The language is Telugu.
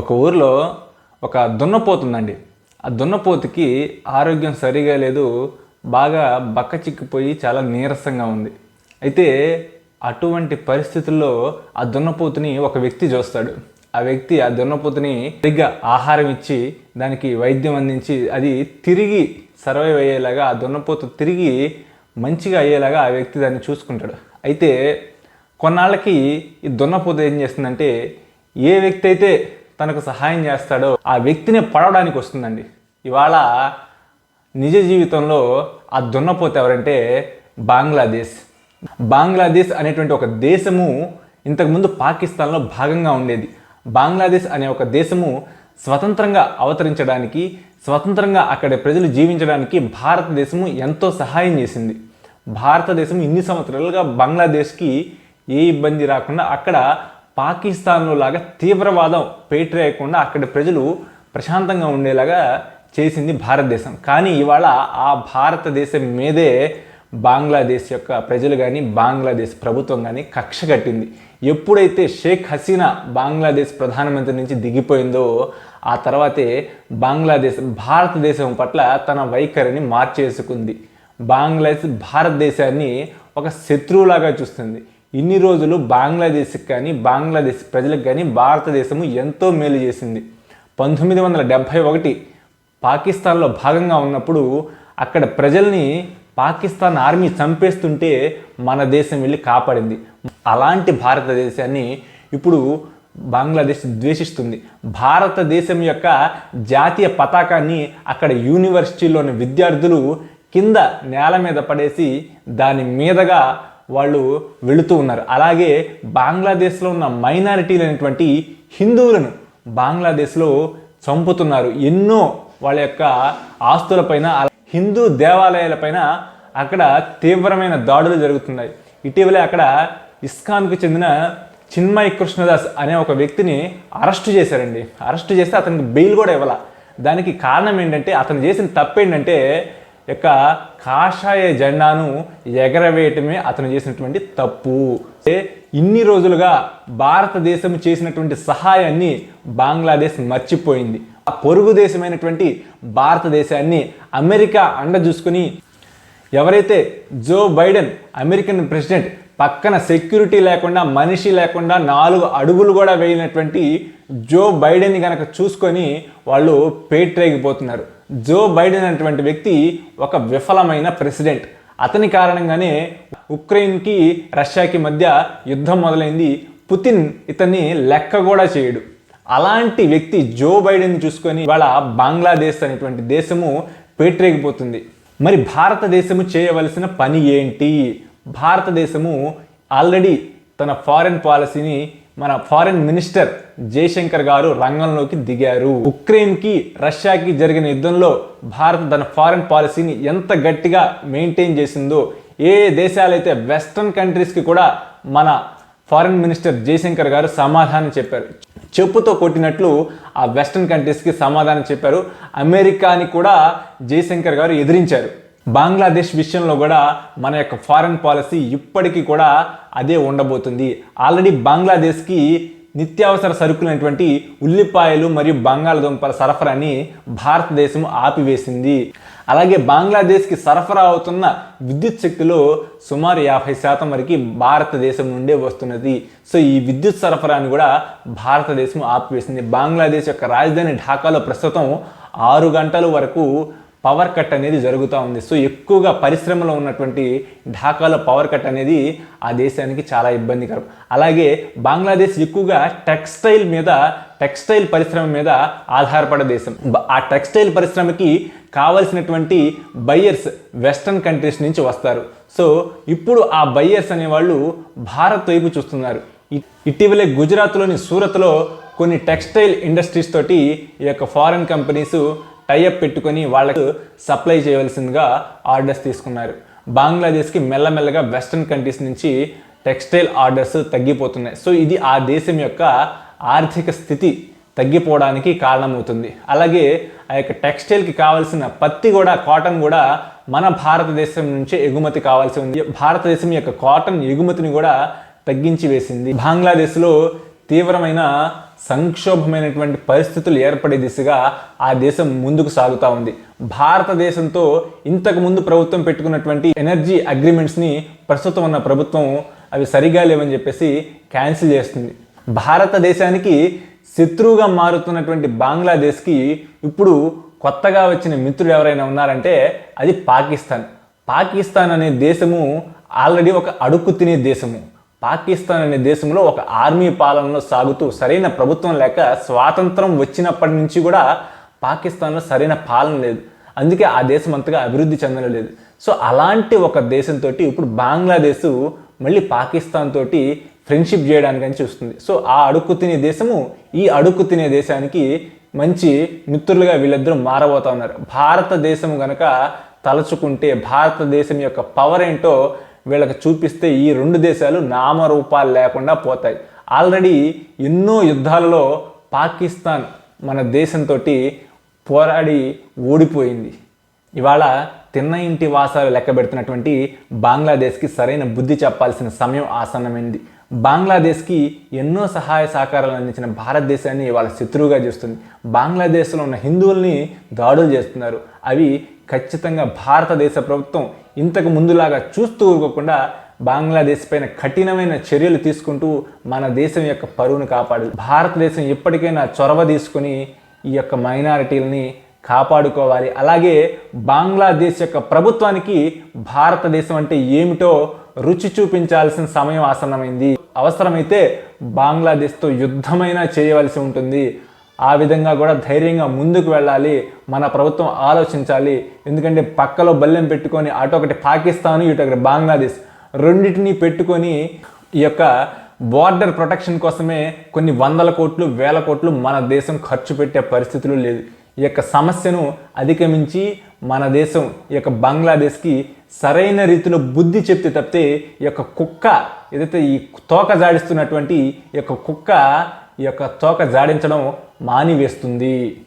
ఒక ఊరిలో ఒక దున్నపోతు ఉందండి ఆ దున్నపోతుకి ఆరోగ్యం సరిగా లేదు బాగా బక్క చిక్కిపోయి చాలా నీరసంగా ఉంది. అయితే అటువంటి పరిస్థితుల్లో ఆ దున్నపోతుని ఒక వ్యక్తి చూస్తాడు. ఆ వ్యక్తి ఆ దున్నపోతుని సరిగ్గా ఆహారం ఇచ్చి దానికి వైద్యం అందించి అది తిరిగి సర్వైవ్ అయ్యేలాగా ఆ దున్నపోతు తిరిగి మంచిగా అయ్యేలాగా ఆ వ్యక్తి దాన్ని చూసుకుంటాడు. అయితే కొన్నాళ్ళకి ఈ దున్నపోతు ఏం చేస్తుందంటే ఏ వ్యక్తి అయితే తనకు సహాయం చేస్తాడో ఆ వ్యక్తిని పడవడానికి వస్తుందండి. ఇవాళ నిజ జీవితంలో ఆ దున్నపోతే ఎవరంటే బంగ్లాదేశ్. బంగ్లాదేశ్ అనేటువంటి ఒక దేశము ఇంతకుముందు పాకిస్తాన్లో భాగంగా ఉండేది. బంగ్లాదేశ్ అనే ఒక దేశము స్వతంత్రంగా అవతరించడానికి స్వతంత్రంగా అక్కడ ప్రజలు జీవించడానికి భారతదేశము ఎంతో సహాయం చేసింది. భారతదేశం ఇన్ని సంవత్సరాలుగా బంగ్లాదేశ్కి ఏ ఇబ్బంది రాకుండా అక్కడ పాకిస్తాన్లో లాగా తీవ్రవాదం పేటరేయకుండా అక్కడి ప్రజలు ప్రశాంతంగా ఉండేలాగా చేసింది భారతదేశం. కానీ ఇవాళ ఆ భారతదేశం మీదే బంగ్లాదేశ్ యొక్క ప్రజలు కానీ బంగ్లాదేశ్ ప్రభుత్వం కానీ కక్ష కట్టింది. ఎప్పుడైతే షేక్ హసీనా బంగ్లాదేశ్ ప్రధానమంత్రి నుంచి దిగిపోయిందో ఆ తర్వాతే బంగ్లాదేశ్ భారతదేశం పట్ల తన వైఖరిని మార్చేసుకుంది. బంగ్లాదేశ్ భారతదేశాన్ని ఒక శత్రువులాగా చూస్తుంది. ఇన్ని రోజులు బంగ్లాదేశ్కి కానీ బంగ్లాదేశ్ ప్రజలకు కానీ భారతదేశము ఎంతో మేలు చేసింది. పంతొమ్మిది వందల డెబ్భై ఒకటి పాకిస్తాన్లో భాగంగా ఉన్నప్పుడు అక్కడ ప్రజల్ని పాకిస్తాన్ ఆర్మీ చంపేస్తుంటే మన దేశం వెళ్ళి కాపాడింది. అలాంటి భారతదేశాన్ని ఇప్పుడు బంగ్లాదేశ్ ద్వేషిస్తుంది. భారతదేశం యొక్క జాతీయ పతాకాన్ని అక్కడ యూనివర్సిటీలోని విద్యార్థులు కింద నేల మీద పడేసి దాని మీదగా వాళ్ళు వెళుతూ ఉన్నారు. అలాగే బంగ్లాదేశ్లో ఉన్న మైనారిటీలు అయినటువంటి హిందువులను బంగ్లాదేశ్లో చంపుతున్నారు. ఎన్నో వాళ్ళ యొక్క ఆస్తులపైన హిందూ దేవాలయాలపైన అక్కడ తీవ్రమైన దాడులు జరుగుతున్నాయి. ఇటీవలే అక్కడ ఇస్కాన్కు చెందిన చిన్మయ్ కృష్ణదాస్ అనే ఒక వ్యక్తిని అరెస్టు చేశారండి. అరెస్టు చేస్తే అతనికి బెయిల్ కూడా ఇవ్వాల. దానికి కారణం ఏంటంటే అతను చేసిన తప్పు ఏంటంటే యొక్క కాషాయ జెండాను ఎగరవేయటమే అతను చేసినటువంటి తప్పు. అంటే ఇన్ని రోజులుగా భారతదేశం చేసినటువంటి సహాయాన్ని బంగ్లాదేశ్ మర్చిపోయింది. ఆ పొరుగు దేశమైనటువంటి భారతదేశాన్ని అమెరికా అండ చూసుకుని ఎవరైతే జో బైడెన్ అమెరికన్ ప్రెసిడెంట్ పక్కన సెక్యూరిటీ లేకుండా మనిషి లేకుండా నాలుగు అడుగులు కూడా వేయనటువంటి జో బైడెన్ కనుక చూసుకొని వాళ్ళు పేట్రేగిపోతున్నారు. జో బైడెన్ అనేటువంటి వ్యక్తి ఒక విఫలమైన ప్రెసిడెంట్. అతని కారణంగానే ఉక్రెయిన్కి రష్యాకి మధ్య యుద్ధం మొదలైంది. పుతిన్ ఇతన్ని లెక్క కూడా చేయడు. అలాంటి వ్యక్తి జో బైడెన్ చూసుకొని వాళ్ళ బంగ్లాదేశ్ అనేటువంటి దేశము పేట్రేగిపోతుంది. మరి భారతదేశము చేయవలసిన పని ఏంటి? భారతదేశము ఆల్రెడీ తన ఫారెన్ పాలసీని మన ఫారిన్ మినిస్టర్ జయశంకర్ గారు రంగంలోకి దిగారు. ఉక్రెయిన్కి రష్యాకి జరిగిన యుద్ధంలో భారత్ తన ఫారెన్ పాలసీని ఎంత గట్టిగా మెయింటైన్ చేసిందో ఏ దేశాలైతే వెస్ట్రన్ కంట్రీస్కి కూడా మన ఫారెన్ మినిస్టర్ జయశంకర్ గారు సమాధానం చెప్పారు. చెప్పుతో కొట్టినట్లు ఆ వెస్ట్రన్ కంట్రీస్కి సమాధానం చెప్పారు. అమెరికాని కూడా జయశంకర్ గారు ఎదిరించారు. బంగ్లాదేశ్ విషయంలో కూడా మన యొక్క ఫారెన్ పాలసీ ఇప్పటికీ కూడా అదే ఉండబోతుంది. ఆల్రెడీ బంగ్లాదేశ్కి నిత్యావసర సరుకులైనటువంటి ఉల్లిపాయలు మరియు బంగాళదుంపల సరఫరాని భారతదేశం ఆపివేసింది. అలాగే బంగ్లాదేశ్కి సరఫరా అవుతున్న విద్యుత్ శక్తిలో సుమారు యాభై శాతం వరకు భారతదేశం నుండే వస్తున్నది. సో ఈ విద్యుత్ సరఫరాని కూడా భారతదేశం ఆపివేసింది. బంగ్లాదేశ్ యొక్క రాజధాని ఢాకాలో ప్రస్తుతం ఆరు గంటల వరకు పవర్ కట్ అనేది జరుగుతూ ఉంది. సో ఎక్కువగా పరిశ్రమలో ఉన్నటువంటి ఢాకాలో పవర్ కట్ అనేది ఆ దేశానికి చాలా ఇబ్బందికరం. అలాగే బంగ్లాదేశ్ ఎక్కువగా టెక్స్టైల్ మీద టెక్స్టైల్ పరిశ్రమ మీద ఆధారపడ దేశం. ఆ టెక్స్టైల్ పరిశ్రమకి కావలసినటువంటి బయ్యర్స్ వెస్ట్రన్ కంట్రీస్ నుంచి వస్తారు. సో ఇప్పుడు ఆ బయ్యర్స్ అనేవాళ్ళు భారత్ వైపు చూస్తున్నారు. ఇటీవలే గుజరాత్లోని సూరత్లో కొన్ని టెక్స్టైల్ ఇండస్ట్రీస్ తోటి ఈ యొక్క ఫారెన్ కంపెనీస్ టైఅప్ పెట్టుకొని వాళ్ళకు సప్లై చేయవలసిందిగా ఆర్డర్స్ తీసుకున్నారు. బంగ్లాదేశ్కి మెల్లమెల్లగా వెస్ట్రన్ కంట్రీస్ నుంచి టెక్స్టైల్ ఆర్డర్స్ తగ్గిపోతున్నాయి. సో ఇది ఆ దేశం యొక్క ఆర్థిక స్థితి తగ్గిపోవడానికి కారణమవుతుంది. అలాగే ఆ యొక్క టెక్స్టైల్కి కావాల్సిన పత్తి కూడా కాటన్ కూడా మన భారతదేశం నుంచే ఎగుమతి కావాల్సి ఉంది. భారతదేశం యొక్క కాటన్ ఎగుమతిని కూడా తగ్గించి వేసింది. బంగ్లాదేశ్లో తీవ్రమైన సంక్షోభమైనటువంటి పరిస్థితులు ఏర్పడే దిశగా ఆ దేశం ముందుకు సాగుతూ ఉంది. భారతదేశంతో ఇంతకు ముందు ప్రభుత్వం పెట్టుకున్నటువంటి ఎనర్జీ అగ్రిమెంట్స్ని ప్రస్తుతం ఉన్న ప్రభుత్వం అవి సరిగా లేవని చెప్పేసి క్యాన్సిల్ చేస్తుంది. భారతదేశానికి శత్రువుగా మారుతున్నటువంటి బంగ్లాదేశ్కి ఇప్పుడు కొత్తగా వచ్చిన మిత్రుడు ఎవరైనా ఉన్నారంటే అది పాకిస్తాన్. పాకిస్తాన్ అనే దేశము ఆల్రెడీ ఒక అడుక్కు తినే దేశము. పాకిస్తాన్ అనే దేశంలో ఒక ఆర్మీ పాలనలో సాగుతూ సరైన ప్రభుత్వం లేక స్వాతంత్రం వచ్చినప్పటి నుంచి కూడా పాకిస్తాన్లో సరైన పాలన లేదు. అందుకే ఆ దేశం అంతగా అభివృద్ధి చెందలేదు సో అలాంటి ఒక దేశంతో ఇప్పుడు బంగ్లాదేశ్ మళ్ళీ పాకిస్తాన్ తోటి ఫ్రెండ్షిప్ చేయడానికని చూస్తుంది. సో ఆ అడుక్కు తినే దేశము ఈ అడుక్కు తినే దేశానికి మంచి మిత్రులుగా వీళ్ళిద్దరూ మారబోతా ఉన్నారు. భారతదేశం గనక తలుచుకుంటే భారతదేశం యొక్క పవర్ ఏంటో వీళ్ళకి చూపిస్తే ఈ రెండు దేశాలు నామరూపాలు లేకుండా పోతాయి. ఆల్రెడీ ఎన్నో యుద్ధాలలో పాకిస్తాన్ మన దేశంతో పోరాడి ఓడిపోయింది. ఇవాళ తిన్న ఇంటి వాసాలు లెక్క పెడుతున్నటువంటి బంగ్లాదేశ్కి సరైన బుద్ధి చెప్పాల్సిన సమయం ఆసన్నమైంది. బంగ్లాదేశ్కి ఎన్నో సహాయ సహకారాలు అందించిన భారతదేశాన్ని ఇవాళ శత్రువుగా చూస్తుంది. బంగ్లాదేశ్లో ఉన్న హిందువుల్ని దాడులు చేస్తున్నారు. అవి ఖచ్చితంగా భారతదేశ ప్రభుత్వం ఇంతకు ముందులాగా చూస్తూ ఊరుకోకుండా బంగ్లాదేశ్ పైన కఠినమైన చర్యలు తీసుకుంటూ మన దేశం యొక్క పరువును కాపాడాలి భారతదేశం ఎప్పటికైనా చొరవ తీసుకొని ఈ యొక్క మైనారిటీలని కాపాడుకోవాలి. అలాగే బంగ్లాదేశ్ యొక్క ప్రభుత్వానికి భారతదేశం అంటే ఏమిటో రుచి చూపించాల్సిన సమయం ఆసన్నమైంది. అవసరమైతే బంగ్లాదేశ్తో యుద్ధమైనా చేయవలసి ఉంటుంది. ఆ విధంగా కూడా ధైర్యంగా ముందుకు వెళ్ళాలి మన ప్రభుత్వం ఆలోచించాలి. ఎందుకంటే పక్కలో బల్లెం పెట్టుకొని అటు ఒకటి పాకిస్తాన్ ఇటు ఒకటి బంగ్లాదేశ్ రెండింటిని పెట్టుకొని ఈ యొక్క బార్డర్ ప్రొటెక్షన్ కోసమే కొన్ని వందల కోట్లు వేల కోట్లు మన దేశం ఖర్చు పెట్టే పరిస్థితులు లేదు. ఈ యొక్క సమస్యను అధిగమించి మన దేశం ఈ యొక్క బంగ్లాదేశ్కి సరైన రీతిలో బుద్ధి చెప్తే తప్పితే ఈ యొక్క కుక్క ఏదైతే ఈ తోక జాడిస్తున్నటువంటి ఈ యొక్క కుక్క ఈ యొక్క తోక జాడించడం మానివేస్తుంది.